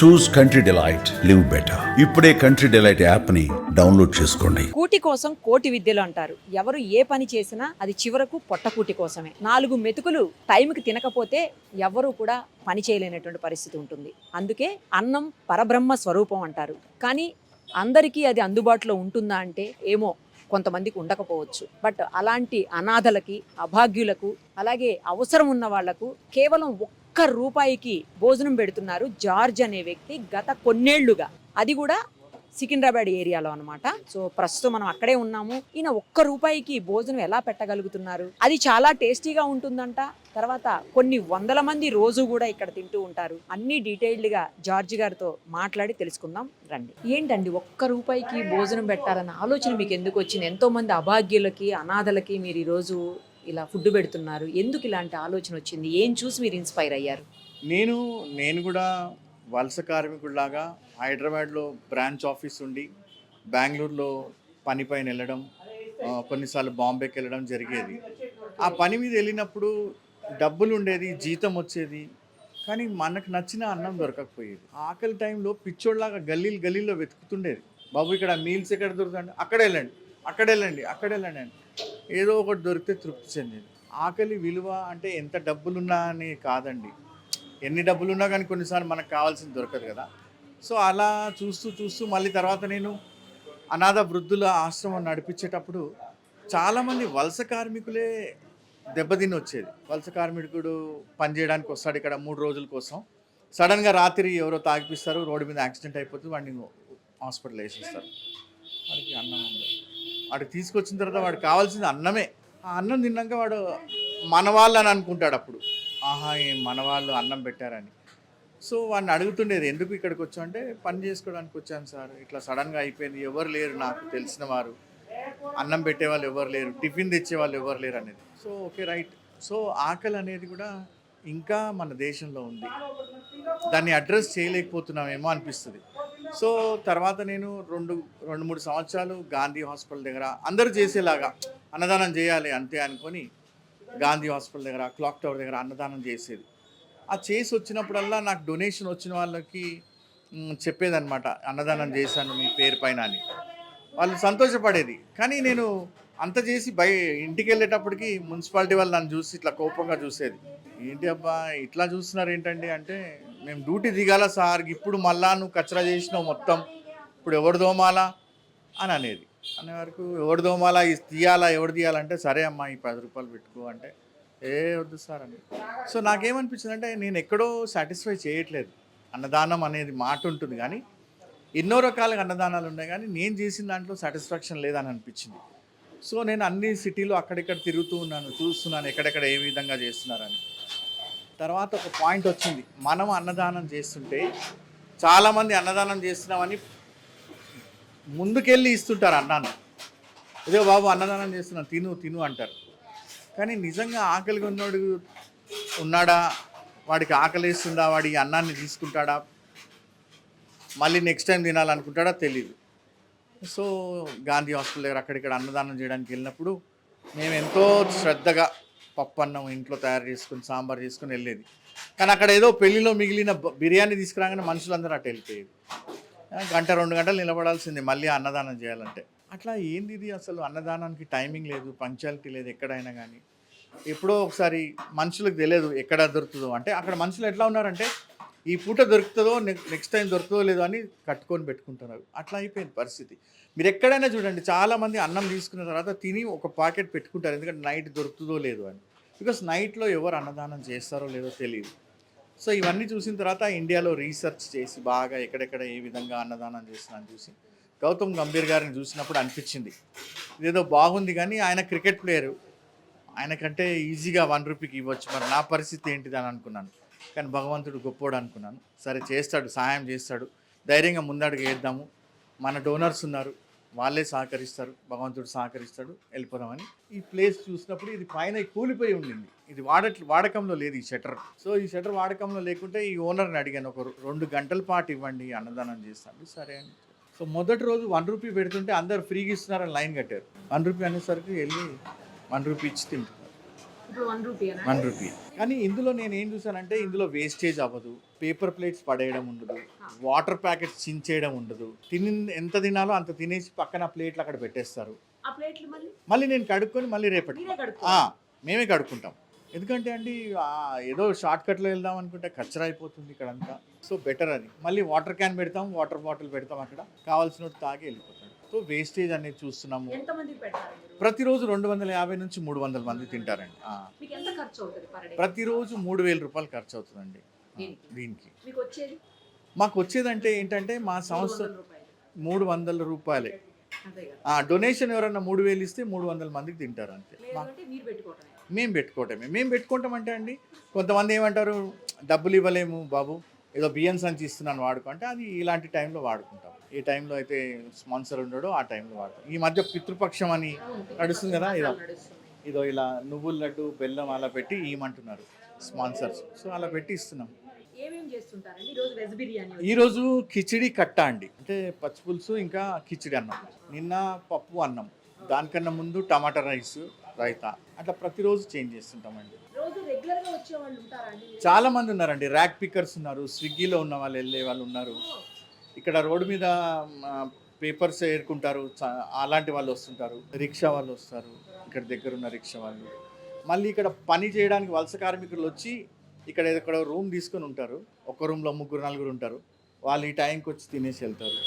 Choose Country Delight live better ఇప్పుడే Country Delight యాప్ని download చేసుకోండి. కూటి కోసం కోటి విద్యలు అంటారు. ఎవరు ఏ పని చేసినా అది చివరకు పొట్టకూటి కోసమే. నాలుగు మెతుకులు టైంకి తినకపోతే ఎవరు కూడా పని చేయలేనటువంటి పరిస్థితి ఉంటుంది. అందుకే అన్నం పరబ్రహ్మ స్వరూపం అంటారు. కానీ అందరికీ అది అందుబాటులో ఉంటుందా అంటే ఏమో కొంతమందికి ఉండకపోవచ్చు. బట్ అలాంటి అనాథలకి అభాగ్యులకు అలాగే అవసరం ఉన్న వాళ్ళకు కేవలం ఒక్క రూపాయికి భోజనం పెడుతున్నారు జార్జ్ అనే వ్యక్తి గత కొన్నేళ్ళుగా. అది కూడా సికింద్రాబాద్ ఏరియాలో అనమాట సో ప్రస్తుతం మనం అక్కడే ఉన్నాము. ఈయన ఒక్క రూపాయికి భోజనం ఎలా పెట్టగలుగుతున్నారు? అది చాలా టేస్టీగా ఉంటుందంట. తర్వాత కొన్ని వందల మంది రోజు కూడా ఇక్కడ తింటూ ఉంటారు. అన్ని డీటెయిల్డ్గా జార్జ్ గారితో మాట్లాడి తెలుసుకుందాం. రండి. ఏంటండి ఒక్క రూపాయికి భోజనం పెట్టాలన్న ఆలోచన మీకు ఎందుకు వచ్చింది? ఎంతో మంది అభాగ్యులకి అనాథలకి మీరు ఈరోజు ఇలా ఫుడ్ పెడుతున్నారు? ఎందుకు ఇలాంటి ఆలోచన వచ్చింది? ఏం చూసి మీరు ఇన్స్పైర్ అయ్యారు? నేను నేను కూడా వలస కార్మికుడిలాగా హైదరాబాద్లో బ్రాంచ్ ఆఫీస్ ఉండి బెంగళూరులో పని పైన వెళ్ళడం కొన్నిసార్లు బాంబేకి వెళ్ళడం జరిగేది. ఆ పని మీద వెళ్ళినప్పుడు డబ్బులు ఉండేది జీతం వచ్చేది. కానీ మనకు నచ్చిన అన్నం దొరకకపోయేది. ఆకలి టైంలో పిచ్చోళ్ళలాగా గల్లీలు గల్లీలో వెతుకుతుండేది. బాబు ఇక్కడ మీల్స్ ఎక్కడ దొరుకుతుంది అక్కడ వెళ్ళండి అక్కడ వెళ్ళండి అక్కడ వెళ్ళండి అని. ఏదో ఒకటి దొరికితే తృప్తి చెందింది ఆకలి విలువ అంటే ఎంత డబ్బులున్నా అని కాదండి. ఎన్ని డబ్బులున్నా కానీ కొన్నిసార్లు మనకు కావాల్సింది దొరకదు కదా. సో అలా చూస్తూ చూస్తూ మళ్ళీ తర్వాత నేను అనాథ వృద్ధుల ఆశ్రమం నడిపించేటప్పుడు చాలామంది వలస కార్మికులే దెబ్బతిని వచ్చేది. వలస కార్మికుడు పనిచేయడానికి వస్తాడు ఇక్కడ మూడు రోజుల కోసం. సడన్గా రాత్రి ఎవరో తాగిపిస్తారు రోడ్డు మీద యాక్సిడెంట్ అయిపోతుంది వాడిని హాస్పిటల్ వేసేస్తారు. వాడికి అన్నం ఉండదు. వాడికి తీసుకొచ్చిన తర్వాత వాడికి కావాల్సింది అన్నమే. ఆ అన్నం తిన్నాక వాడు మన వాళ్ళు అని అనుకుంటాడు అప్పుడు. ఆహా ఏం మన వాళ్ళు అన్నం పెట్టారని. సో వాడిని అడుగుతుండేది ఎందుకు ఇక్కడికి వచ్చా అంటే పని చేసుకోవడానికి వచ్చాను సార్. ఇట్లా సడన్గా అయిపోయింది. ఎవరు లేరు నాకు తెలిసిన వారు. అన్నం పెట్టే వాళ్ళు ఎవరు లేరు. టిఫిన్ తెచ్చే వాళ్ళు ఎవరు లేరు అనేది. So okay right. సో ఆకలి అనేది కూడా ఇంకా మన దేశంలో ఉంది. దాన్ని అడ్రస్ చేయలేకపోతున్నామేమో అనిపిస్తుంది. సో తర్వాత నేను రెండు రెండు మూడు సంవత్సరాలు గాంధీ హాస్పిటల్ దగ్గర అందరూ చేసేలాగా అన్నదానం చేయాలి అంతే అనుకొని గాంధీ హాస్పిటల్ దగ్గర క్లాక్ టవర్ దగ్గర అన్నదానం చేసేది. ఆ చేసి వచ్చినప్పుడల్లా నాకు డొనేషన్ వచ్చిన వాళ్ళకి చెప్పేదన్నమాట అన్నదానం చేశాను మీ పేరు పైన అని. వాళ్ళు సంతోషపడేది. కానీ నేను అంత చేసి బయ ఇంటికి వెళ్ళేటప్పటికి మున్సిపాలిటీ వాళ్ళు నన్ను చూసి ఇట్లా కోపంగా చూసేది. ఏంటి అబ్బా ఇట్లా చూస్తున్నారు ఏంటండి? అంటే మేము డ్యూటీ దిగాల సార్? ఇప్పుడు మళ్ళా నువ్వు కచరా చేసినావు మొత్తం. ఇప్పుడు ఎవరు దోమాలా? అని అనేది. అనే వరకు ఎవరు దోమాలా? తీయాలా? ఎవడు తీయాలంటే సరే అమ్మా ఈ పది రూపాయలు పెట్టుకో అంటే ఏ వద్దు సార్ అని. సో నాకేమనిపించింది అంటే నేను ఎక్కడో సాటిస్ఫై చేయట్లేదు. అన్నదానం అనేది మాట ఉంటుంది కానీ ఎన్నో రకాలుగా అన్నదానాలు ఉన్నాయి కానీ నేను చేసిన దాంట్లో సాటిస్ఫాక్షన్ లేదని అనిపించింది. సో నేను అన్ని సిటీలో అక్కడిక్కడ తిరుగుతూ ఉన్నాను చూస్తున్నాను ఎక్కడెక్కడ ఏ విధంగా చేస్తున్నారని. తర్వాత ఒక పాయింట్ వచ్చింది. మనం అన్నదానం చేస్తుంటే చాలామంది అన్నదానం చేస్తున్నామని ముందుకెళ్ళి ఇస్తుంటారు అన్నాన్ని. ఇదే బాబు అన్నదానం చేస్తున్నాను తిను తిను అంటారు. కానీ నిజంగా ఆకలిగా ఉన్నోడు ఉన్నాడా? వాడికి ఆకలిస్తుందా? వాడి అన్నాన్ని తీసుకుంటాడా? మళ్ళీ నెక్స్ట్ టైం తినాలనుకుంటాడా? తెలియదు సో గాంధీ హాస్పిటల్ దగ్గర అక్కడిక్కడ అన్నదానం చేయడానికి వెళ్ళినప్పుడు మేము ఎంతో శ్రద్ధగా పప్పన్నం ఇంట్లో తయారు చేసుకుని సాంబార్ చేసుకుని వెళ్ళేది. కానీ అక్కడ ఏదో పెళ్ళిలో మిగిలిన బిర్యానీ తీసుకురాగానే మనుషులందరూ అటు వెళ్ళిపోయేది. గంట రెండు గంటలు నిలబడాల్సిందే మళ్ళీ అన్నదానం చేయాలంటే. అట్లా ఏంది ఇది అసలు? అన్నదానానికి టైమింగ్ లేదు పంచాలిటీ లేదు ఎక్కడైనా కానీ. ఎప్పుడో ఒకసారి మనుషులకు తెలియదు ఎక్కడ దొరుకుతుందో. అంటే అక్కడ మనుషులు ఎట్లా ఉన్నారంటే ఈ పూట దొరుకుతుందో నెక్స్ట్ టైం దొరుకుతుందో లేదో అని కట్టుకొని పెట్టుకుంటున్నారు అట్లా అయిపోయింది పరిస్థితి. మీరు ఎక్కడైనా చూడండి చాలామంది అన్నం తీసుకున్న తర్వాత తిని ఒక పాకెట్ పెట్టుకుంటారు. ఎందుకంటే నైట్ దొరుకుతుందో లేదో అని. బికాస్ నైట్లో ఎవరు అన్నదానం చేస్తారో లేదో తెలియదు సో ఇవన్నీ చూసిన తర్వాత ఇండియాలో రీసెర్చ్ చేసి బాగా ఎక్కడెక్కడ ఏ విధంగా అన్నదానం చేస్తున్నాను చూసి గౌతమ్ గంభీర్ గారిని చూసినప్పుడు అనిపించింది. ఇదేదో బాగుంది కానీ ఆయన క్రికెట్ ప్లేయరు ఆయనకంటే ఈజీగా వన్ రూపీకి ఇవ్వచ్చు. మరి నా పరిస్థితి ఏంటిది అని అనుకున్నాను. కానీ భగవంతుడు గొప్పోడు అనుకున్నాను. సరే చేస్తాడు సహాయం చేస్తాడు. ధైర్యంగా ముందడుగు వేద్దాము. మన డోనర్స్ ఉన్నారు. వాళ్ళే సహకరిస్తారు భగవంతుడు సహకరిస్తాడు వెళ్ళిపోదామని. ఈ ప్లేస్ చూసినప్పుడు ఇది పైన కూలిపోయి ఉండింది. ఇది వాడట్ వాడకంలో లేదు ఈ షటర్ సో ఈ షటర్ వాడకంలో లేకుంటే ఈ ఓనర్ని అడిగాను ఒక రెండు గంటల పాటు ఇవ్వండి అన్నదానం చేస్తాను. సరే అని. సో మొదటి రోజు వన్ రూపీ పెడుతుంటే అందరు ఫ్రీగా ఇస్తున్నారని లైన్ కట్టారు. వన్ రూపీ అనేసరికి వెళ్ళి వన్ రూపీ ఇచ్చి తింటున్నారు. One rupee. కానీ ఇందులో నేను ఏం చూసానంటే ఇందులో వేస్టేజ్ అవ్వదు. పేపర్ ప్లేట్స్ పడేయడం ఉండదు. వాటర్ ప్యాకెట్స్ చించేయడం ఉండదు. తిని ఎంత తినాలో అంత తినేసి పక్కన ప్లేట్లు అక్కడ పెట్టేస్తారు. మళ్ళీ? నేను కడుక్కొని మళ్ళీ రేపటి మేమే కడుక్కుంటాం. ఎందుకంటే అండి ఏదో షార్ట్ కట్లో వెళ్దాం అనుకుంటే కచ్చరా అయిపోతుంది ఇక్కడంతా. సో బెటర్ అది. మళ్ళీ వాటర్ క్యాన్ పెడతాం వాటర్ బాటిల్ పెడతాం అక్కడ. కావాల్సిన తాగి వెళ్ళిపోతాం సో వేస్టేజ్ అనేది చూస్తున్నాము. ప్రతిరోజు రెండు వందల యాభై నుంచి మూడు వందల మంది తింటారండి. ప్రతిరోజు మూడు వేల రూపాయలు ఖర్చు అవుతుందండి. దీనికి? మీకు వచ్చేది మాకు వచ్చేదంటే ఏంటంటే మా సంస్థ మూడు వందల రూపాయలే. డొనేషన్ ఎవరన్నా మూడు వేలు ఇస్తే మూడు వందల మందికి తింటారు అంతే. మేము పెట్టుకోవటమే. మేము పెట్టుకుంటాం అంటే అండి కొంతమంది ఏమంటారు డబ్బులు ఇవ్వలేము బాబు ఏదో బియ్యం సంచి ఇస్తున్నాను వాడుకో అంటే అది ఇలాంటి టైంలో వాడుకుంటాం. ఏ టైంలో అయితే స్పాన్సర్ ఉండడో ఆ టైంలో వాడతాం. ఈ మధ్య పితృపక్షం అని నడుస్తుంది కదా ఇదో ఇదో ఇలా నువ్వుల లడ్డు బెల్లం అలా పెట్టి ఇవ్వమంటున్నారు స్పాన్సర్స్. సో అలా పెట్టి ఇస్తున్నాం ఈరోజు కిచిడి కట్ట అండి. అంటే పచ్చి పులుసు ఇంకా కిచిడి అన్నం. నిన్న పప్పు అన్నం. దానికన్నా ముందు టమాటా రైస్ రైతా. అట్లా ప్రతిరోజు చేంజ్ చేస్తుంటామండి. చాలా మంది ఉన్నారండి. ర్యాక్ పిక్కర్స్ ఉన్నారు. స్విగ్గీలో ఉన్న వాళ్ళు వెళ్ళే వాళ్ళు ఉన్నారు. ఇక్కడ రోడ్డు మీద పేపర్స్ ఏరుకుంటారు. అలాంటి వాళ్ళు వస్తుంటారు. రిక్షా వాళ్ళు వస్తారు. ఇక్కడ దగ్గర ఉన్న రిక్షా వాళ్ళు. మళ్ళీ ఇక్కడ పని చేయడానికి వలస కార్మికులు వచ్చి ఇక్కడ ఇక్కడ రూమ్ తీసుకొని ఉంటారు. ఒక రూమ్లో ముగ్గురు నలుగురు ఉంటారు. వాళ్ళు ఈ టైంకి వచ్చి తినేసి వెళ్తారు.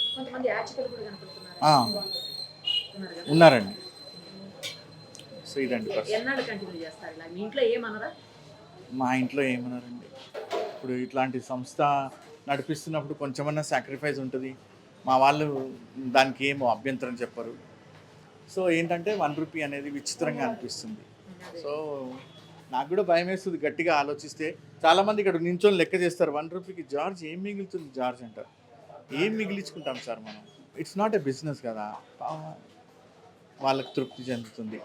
ఉన్నారండి. సో ఇదండి మా ఇంట్లో ఏమన్నారండి ఇప్పుడు ఇట్లాంటి సంస్థ నడిపిస్తున్నప్పుడు కొంచెమన్నా సాక్రిఫైస్ ఉంటుంది. మా వాళ్ళు దానికి ఏమో అభ్యంతరం చెప్పరు. సో ఏంటంటే వన్ రూపీ అనేది విచిత్రంగా అనిపిస్తుంది. సో నాకు కూడా భయం వేస్తుంది గట్టిగా ఆలోచిస్తే. చాలామంది ఇక్కడ నించొని లెక్క చేస్తారు. వన్ రూపీకి జార్జ్ ఏం మిగులుతుంది జార్జ్ అంటారు ఏం మిగిలించుకుంటాం సార్ మనం? ఇట్స్ నాట్ ఎ బిజినెస్ కదా. వాళ్ళకి తృప్తి చెందుతుంది.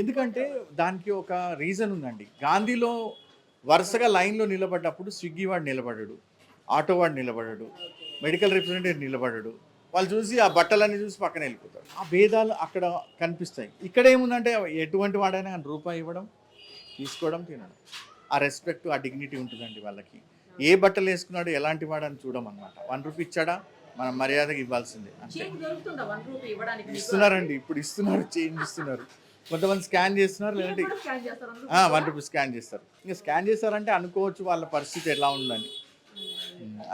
ఎందుకంటే దానికి ఒక రీజన్ ఉందండి. గాంధీలో వరుసగా లైన్లో నిలబడ్డప్పుడు స్విగ్గీ వాడు నిలబడడు ఆటో వాడు నిలబడడు మెడికల్ రిప్రజెంటేటివ్ నిలబడడు వాళ్ళు చూసి ఆ బట్టలన్నీ చూసి పక్కన వెళ్ళిపోతారు. ఆ భేదాలు అక్కడ కనిపిస్తాయి. ఇక్కడ ఏముందంటే ఎటువంటి వాడైనా రూపాయి ఇవ్వడం తీసుకోవడం తినడం. ఆ రెస్పెక్ట్ ఆ డిగ్నిటీ ఉంటుందండి వాళ్ళకి. ఏ బట్టలు వేసుకున్నాడు ఎలాంటి వాడని చూడమన్నమాట. వన్ రూపీ ఇచ్చాడా? మనం మర్యాదగా ఇవ్వాల్సిందే. మీకు? ఇస్తున్నారండి. ఇప్పుడు ఇస్తున్నారు చేంజ్ ఇస్తున్నారు కొంతమంది స్కాన్ చేస్తున్నారు లేదంటే కూడా స్కాన్ చేస్తారు వన్ రూపీ స్కాన్ చేస్తారు. ఇంకా స్కాన్ చేస్తారంటే అనుకోవచ్చు వాళ్ళ పరిస్థితి ఎలా ఉందని.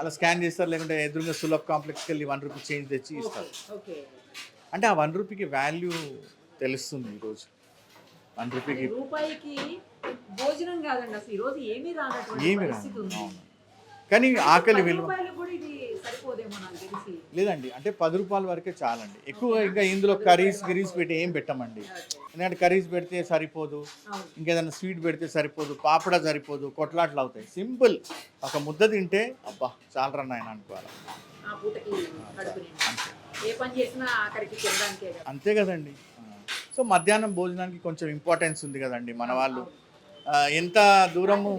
అలా స్కాన్ చేస్తారు లేకుంటే ఎదురుగా సులభ్ కాంప్లెక్స్కి వెళ్ళి వన్ రూపీ చేంజ్ తెచ్చి ఇస్తారు. అంటే ఆ వన్ రూపీకి వాల్యూ తెలుస్తుంది ఈరోజు వన్ రూపీకి రూపాయికి భోజనం కాదండి అసలు ఈ రోజు ఏమీ రానటువంటి ఏమి రాదు. అవును. కానీ ఆకలి విలువ లేదండి అంటే పది రూపాయల వరకే చాలండి. ఎక్కువ ఇంకా ఇందులో కర్రీస్ గిరీస్ పెట్టి ఏం పెట్టమండి. ఎందుకంటే కర్రీస్ పెడితే సరిపోదు ఇంకేదైనా స్వీట్ పెడితే సరిపోదు పాపడ సరిపోదు కొట్లాట్లు అవుతాయి. సింపుల్. ఒక ముద్ద తింటే అబ్బా చాలరా నాయన అనుకోవాలి? అంతే. కదండి. సో మధ్యాహ్నం భోజనానికి కొంచెం ఇంపార్టెన్స్ ఉంది కదండి మన వాళ్ళు. ఎంత దూరము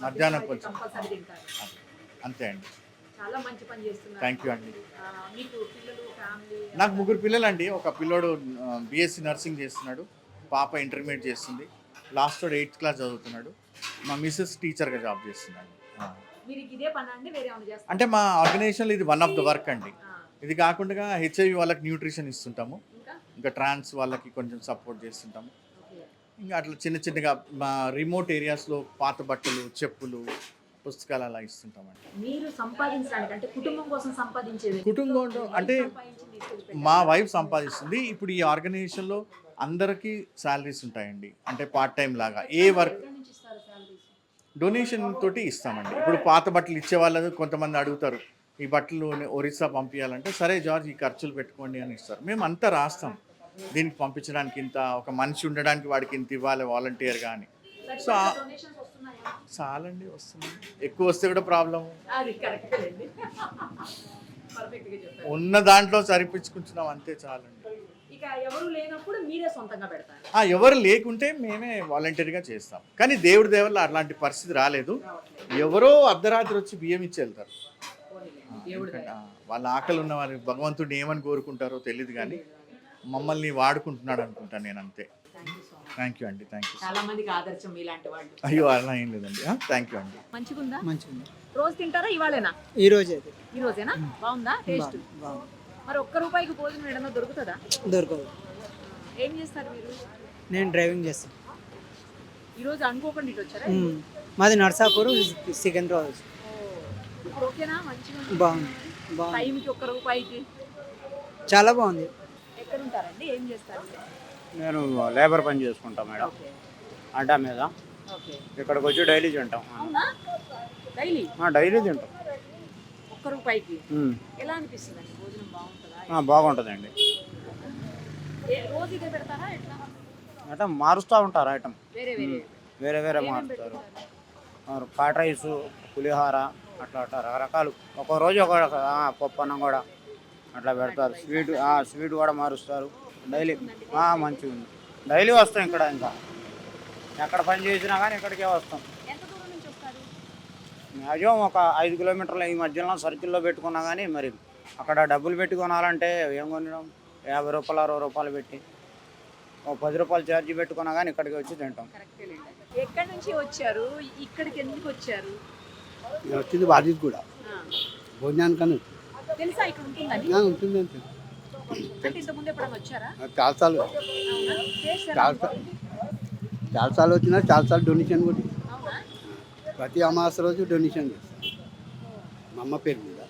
మధ్యాహ్నం కొంచెం. అంతే అండి. చాలా మంచి పని చేస్తున్నారు. థ్యాంక్ యూ అండి. ఆ, మీకు పిల్లలు ఫ్యామిలీ నాకు ముగ్గురు పిల్లలండి. ఒక పిల్లోడు బీఎస్సీ నర్సింగ్ చేస్తున్నాడు. పాప ఇంటర్మీడియట్ చేస్తుంది. లాస్ట్ వాడు ఎయిత్ క్లాస్ చదువుతున్నాడు. మా మిస్సెస్ టీచర్గా జాబ్ చేస్తున్నాడు. అంటే మా ఆర్గనైజేషన్లో ఇది వన్ ఆఫ్ ద వర్క్ అండి. ఇది కాకుండా హెచ్ఐవి వాళ్ళకి న్యూట్రిషన్ ఇస్తుంటాము. ఇంకా ట్రాన్స్ వాళ్ళకి కొంచెం సపోర్ట్ చేస్తుంటాము. అట్లా చిన్న చిన్నగా మా రిమోట్ ఏరియాస్లో పాత బట్టలు చెప్పులు పుస్తకాలు అలా ఇస్తుంటామండి. మీరు సంపాదించడానికి అంటే కుటుంబం కోసం సంపాదించేది కుటుంబం అంటే మా వైఫ్ సంపాదిస్తుంది. ఇప్పుడు ఈ ఆర్గనైజేషన్లో అందరికీ శాలరీస్ ఉంటాయండి. అంటే పార్ట్ టైం లాగా. ఏ వర్క్ డొనేషన్ తోటి ఇస్తామండి. ఇప్పుడు పాత బట్టలు ఇచ్చే వాళ్ళు కొంతమంది అడుగుతారు. ఈ బట్టలు ఒరిస్సా పంపించాలంటే సరే జార్జ్ ఈ ఖర్చులు పెట్టుకోండి అని ఇస్తారు. మేము అంతా రాస్తాం. దీనికి పంపించడానికి ఇంత ఒక మనిషి ఉండడానికి వాడికి ఇంత ఇవ్వాలి వాలంటీర్గా అని. సో చాలండి వస్తుంది ఎక్కువ వస్తే కూడా ప్రాబ్లం ఉన్న దాంట్లో సరిపించుకుంటున్నాం అంతే చాలండి. ఎవరు లేకుంటే మేమే వాలంటీర్గా చేస్తాం. కానీ దేవుడి దేవుళ్ళు అలాంటి పరిస్థితి రాలేదు. ఎవరో అర్ధరాత్రి వచ్చి బియ్యం ఇచ్చి వెళ్తారు. వాళ్ళ ఆకలి ఉన్న వారి భగవంతుడిని ఏమని కోరుకుంటారో తెలియదు కానీ మమ్మల్ని వాడుకుంటున్నాడు అనుకుంటాను నేను అంతే. థ్యాంక్ యూ అండి థ్యాంక్ యూ చాలా మందికి ఆదర్శం మీలాంటి వాళ్ళు. అయ్యో అలా ఏం లేదండి. థ్యాంక్ యూ అండి. మంచిగుందా? మంచిగా రోజు తింటారా ఇవాళేనా? ఈ రోజు అయితే ఈ రోజేనా? బాగుందా? టేస్ట్? మరి ఒక్క రూపాయికి భోజనం ఏడన్నా దొరుకుతుందా? దొరకదు. ఏం చేస్తారు మీరు? నేను డ్రైవింగ్ చేస్తాను. ఈ రోజు అనుకోకుండా ఇటు వచ్చారా. మాది నర్సాపూర్ సికింద్రాబాద్ ఇప్పుడు ఓకేనా? మంచిగా ఉంది. బాగుంది బాగుంది. టైంకి ఒక్క రూపాయికి. చాలా బాగుంది. ఎక్కడ ఉంటారండి ఏం చేస్తారు నేను లేబర్ పని చేసుకుంటా మేడం. అడ్డా మీద. ఇక్కడికి వచ్చి డైలీ తింటాం. డైలీ? డైలీ తింటాం. ఒక్క రూపాయికి. ఎలా అనిపిస్తుంది అండి భోజనం బాగుంటుందా? బాగుంటుందండి. ఏ- రోజు ఇదే పెడతారా ఎట్లా? అంటే మారుస్తూ ఉంటారు ఐటమ్ వేరే వేరే. మారుస్తారు? కాట్ రైస్ పులిహోర అట్లా అట్లా రకరకాలు. ఒక్కో రోజు ఒక పప్పు అన్నం కూడా. అట్లా పెడతారు. స్వీట్ ఆ, స్వీట్ కూడా మారుస్తారు. డైలీ ఆ, మంచిగా ఉంది. డైలీ వస్తాం ఇక్కడ ఇంకా. ఎక్కడ పని చేసినా కానీ ఇక్కడికే వస్తాం. ఎంత దూరం నుంచి వస్తారు? మ్యాక్సిమం ఒక ఐదు కిలోమీటర్ల ఈ మధ్యలో సర్కిల్లో పెట్టుకున్నా కానీ మరి అక్కడ డబ్బులు పెట్టి కొనాలంటే ఏం కొనడం? యాభై రూపాయలు అరవై రూపాయలు పెట్టి. ఓ పది రూపాయలు ఛార్జీ పెట్టుకున్నా కానీ ఇక్కడికి వచ్చి తింటాం. కరెక్టే ఎక్కడి నుంచి వచ్చారు? ఇక్కడికి ఎందుకు వచ్చారు? వచ్చింది బాధ్యత కూడా. ఆ, భోజనానికని తెలుసా ఇక్కడ ఉంటుందని? అంటే ఎప్పుడైనా వచ్చారా? చాలాసార్లు? చాలాసార్లు వచ్చినా చాలాసార్లు డొనేషన్ కూడా ప్రతి అమావాస్య రోజు డొనేషన్ చేస్తాను మా అమ్మ పేరు మీద.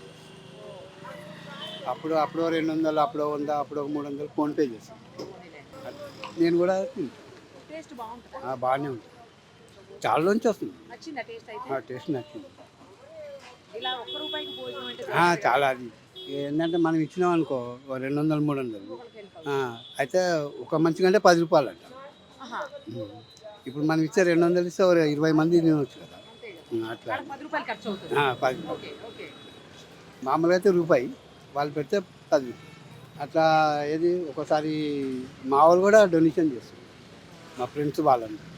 అప్పుడు అప్పుడు రెండు వందలు అప్పుడు వంద అప్పుడు ఒక మూడు వందలు ఫోన్పే చేస్తాను నేను కూడా తింటాను. బాగానే ఉంటుంది. చాలా నుంచి వస్తుంది. టేస్ట్ నచ్చింది ఇలా ఒక్క రూపాయికి భోజనం అంటే ఆ, చాలా అది. ఏంటంటే మనం ఇచ్చినాం అనుకో రెండు వందలు మూడు వందలు అయితే ఒక మంచి కంటే పది రూపాయలు అంట ఇప్పుడు మనం ఇచ్చే రెండు వందలు ఇస్తే ఓ ఇరవై మంది తినవచ్చు కదా. అట్లా. పది మామూలుగా అయితే రూపాయి. వాళ్ళు పెడితే పది. అట్లా ఏది? ఒకసారి మా వాళ్ళు కూడా డొనేషన్ చేస్తారు. మా ఫ్రెండ్స్ థ్యాంక్స్